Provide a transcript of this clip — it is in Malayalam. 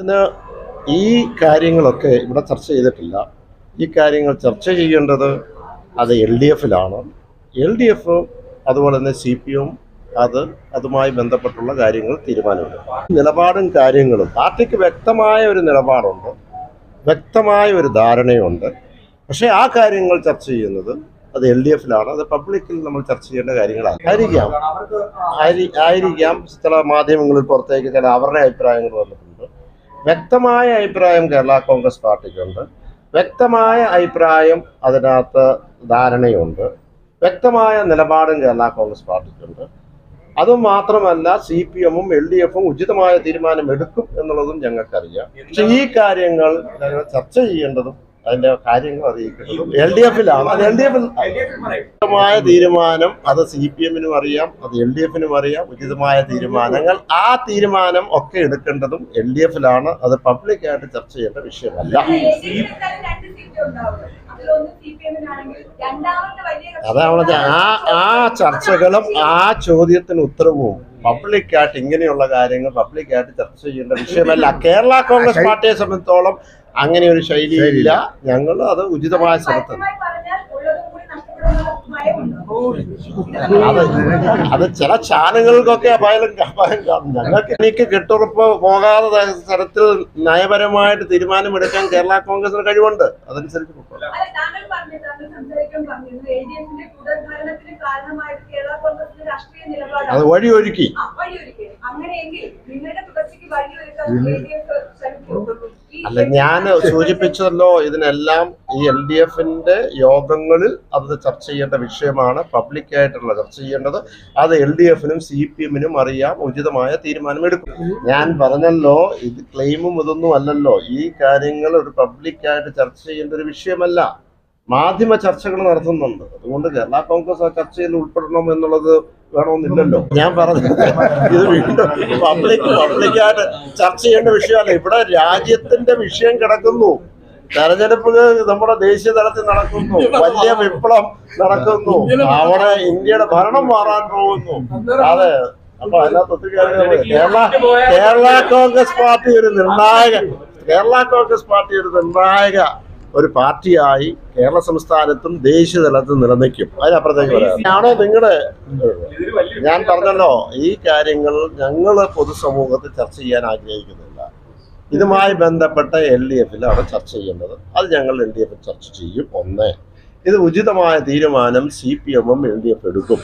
ഇതിന് ഈ കാര്യങ്ങളൊക്കെ ഇവിടെ ചർച്ച ചെയ്തിട്ടില്ല. ഈ കാര്യങ്ങൾ ചർച്ച ചെയ്യേണ്ടത് അത് എൽ ഡി എഫിലാണ്. എൽ ഡി എഫ് അതുപോലെ തന്നെ സി പി എം അത് അതുമായി ബന്ധപ്പെട്ടുള്ള കാര്യങ്ങൾ തീരുമാനമെടുക്കും. നിലപാടും കാര്യങ്ങളും പാർട്ടിക്ക് വ്യക്തമായ ഒരു നിലപാടുണ്ട് വ്യക്തമായ ഒരു ധാരണയുണ്ട്. പക്ഷേ ആ കാര്യങ്ങൾ ചർച്ച ചെയ്യുന്നത് അത് എൽ ഡി എഫിലാണ്. അത് പബ്ലിക്കിൽ നമ്മൾ ചർച്ച ചെയ്യേണ്ട കാര്യങ്ങളാണ്. ആയിരിക്കാം. ആയിരിക്കാം. ചില മാധ്യമങ്ങളിൽ പുറത്തേക്ക് ചില അവരുടെ അഭിപ്രായങ്ങൾ വന്നിട്ടുണ്ട്. വ്യക്തമായ അഭിപ്രായം കേരള കോൺഗ്രസ് പാർട്ടിക്കുണ്ട്. വ്യക്തമായ അഭിപ്രായം അതിനകത്ത് ധാരണയുണ്ട്. വ്യക്തമായ നിലപാടും കേരള കോൺഗ്രസ് പാർട്ടിക്കുണ്ട്. അതും മാത്രമല്ല സി പി എമ്മും എൽ ഡി എഫും ഉചിതമായ തീരുമാനം എടുക്കും എന്നുള്ളതും ഞങ്ങൾക്കറിയാം. പക്ഷെ ഈ കാര്യങ്ങൾ ചർച്ച ചെയ്യേണ്ടതും അതിന്റെ കാര്യങ്ങൾ അറിയിക്കുന്നത് എൽ ഡി എഫിലാണ്. എൽ ഡി എഫിൽ ഉചിതമായ തീരുമാനം അത് സി പി എമ്മിനും അറിയാം അത് എൽ ഡി എഫിനും അറിയാം. ഉചിതമായ തീരുമാനങ്ങൾ ആ തീരുമാനം ഒക്കെ എടുക്കേണ്ടതും എൽ ഡി എഫിലാണ്. അത് പബ്ലിക്കായിട്ട് ചർച്ച ചെയ്യേണ്ട വിഷയമല്ല. അതാണ് ആ ആ ചർച്ചകളും ആ ചോദ്യത്തിന് ഉത്തരവും പബ്ലിക്കായിട്ട് ഇങ്ങനെയുള്ള കാര്യങ്ങൾ പബ്ലിക്കായിട്ട് ചർച്ച ചെയ്യേണ്ട വിഷയമല്ല. കേരള കോൺഗ്രസ് പാർട്ടിയെ സംബന്ധിച്ചോളം അങ്ങനെ ഒരു ശൈലി ഇല്ല ഞങ്ങൾ അത് ഉചിതമായ സ്ഥലത്ത്. പറഞ്ഞാൽ ഉള്ളതും കൂടി നഷ്ടപ്പെടുന്ന ഭയമുണ്ട് അത് അത് ചില ചാനലുകൾക്കൊക്കെ അപായം അപായം കാണും ഞങ്ങൾക്ക് എനിക്ക് കെട്ടുറപ്പ് പോകാതെ തരത്തിൽ നയപരമായിട്ട് തീരുമാനമെടുക്കാൻ കേരള കോൺഗ്രസിന് കഴിവുണ്ട്. അതനുസരിച്ച് അത് നിലപാടാണ്. വഴിയൊരുക്കി. അങ്ങനെയെങ്കിൽ നിങ്ങളുടെ തുടർച്ചയ്ക്ക് വഴിയൊരുക്കാൻ എൽ ഡി എഫ് ശ്രമിക്കും ഈ അല്ല ഞാൻ സൂചിപ്പിച്ചതല്ലോ ഇതിനെല്ലാം ഈ എൽ ഡി എഫിന്റെ യോഗങ്ങളിൽ അത് ചർച്ച ചെയ്യേണ്ട വിഷയമാണ് പബ്ലിക്കായിട്ടുള്ള ചർച്ച ചെയ്യേണ്ടത്. അത് എൽ ഡി എഫിനും സി പി എമ്മിനും അറിയാം ഉചിതമായ തീരുമാനമെടുക്കും ഞാൻ പറഞ്ഞല്ലോ ഇത് ക്ലെയിമും ഇതൊന്നും അല്ലല്ലോ. ഈ കാര്യങ്ങൾ ഒരു പബ്ലിക്കായിട്ട് ചർച്ച ചെയ്യേണ്ട ഒരു വിഷയമല്ല. മാധ്യമ ചർച്ചകൾ നടത്തുന്നുണ്ട്. അതുകൊണ്ട് കേരള കോൺഗ്രസ് ആ ചർച്ചയിൽ ഉൾപ്പെടണം എന്നുള്ളത് വേണമെന്നില്ലല്ലോ. ഞാൻ പറഞ്ഞു. ഇത് വീണ്ടും പബ്ലിക് പബ്ലിക്കായിട്ട് ചർച്ച ചെയ്യേണ്ട വിഷയമല്ല. ഇവിടെ രാജ്യത്തിന്റെ വിഷയം കിടക്കുന്നു. തെരഞ്ഞെടുപ്പ് നമ്മുടെ ദേശീയ തലത്തിൽ നടക്കുന്നു. വലിയ വിപ്ലവം നടക്കുന്നു. അവിടെ ഇന്ത്യയുടെ ഭരണം മാറാൻ പോകുന്നു. അതെ. അപ്പൊ അതിനകത്ത് കേരള കേരള കോൺഗ്രസ് പാർട്ടി ഒരു നിർണായക കേരള കോൺഗ്രസ് പാർട്ടി ഒരു നിർണായക ഒരു പാർട്ടിയായി കേരള സംസ്ഥാനത്തും ദേശീയ തലത്തിൽ നിലനിൽക്കും. അതിനപ്പുറത്തേക്ക് പറയാം. ആണോ നിങ്ങളുടെ ഞാൻ പറഞ്ഞല്ലോ ഈ കാര്യങ്ങൾ ഞങ്ങൾ പൊതുസമൂഹത്തിൽ ചർച്ച ചെയ്യാൻ ആഗ്രഹിക്കുന്നില്ല. ഇതുമായി ബന്ധപ്പെട്ട എൽ ഡി എഫിലാണ് ചർച്ച ചെയ്യേണ്ടത്. അത് ഞങ്ങൾ എൽ ഡി എഫിൽ ചർച്ച ചെയ്യും ഒന്ന്. ഇത് ഉചിതമായ തീരുമാനം സി പി എമ്മും എൽ ഡി എഫ് എടുക്കും.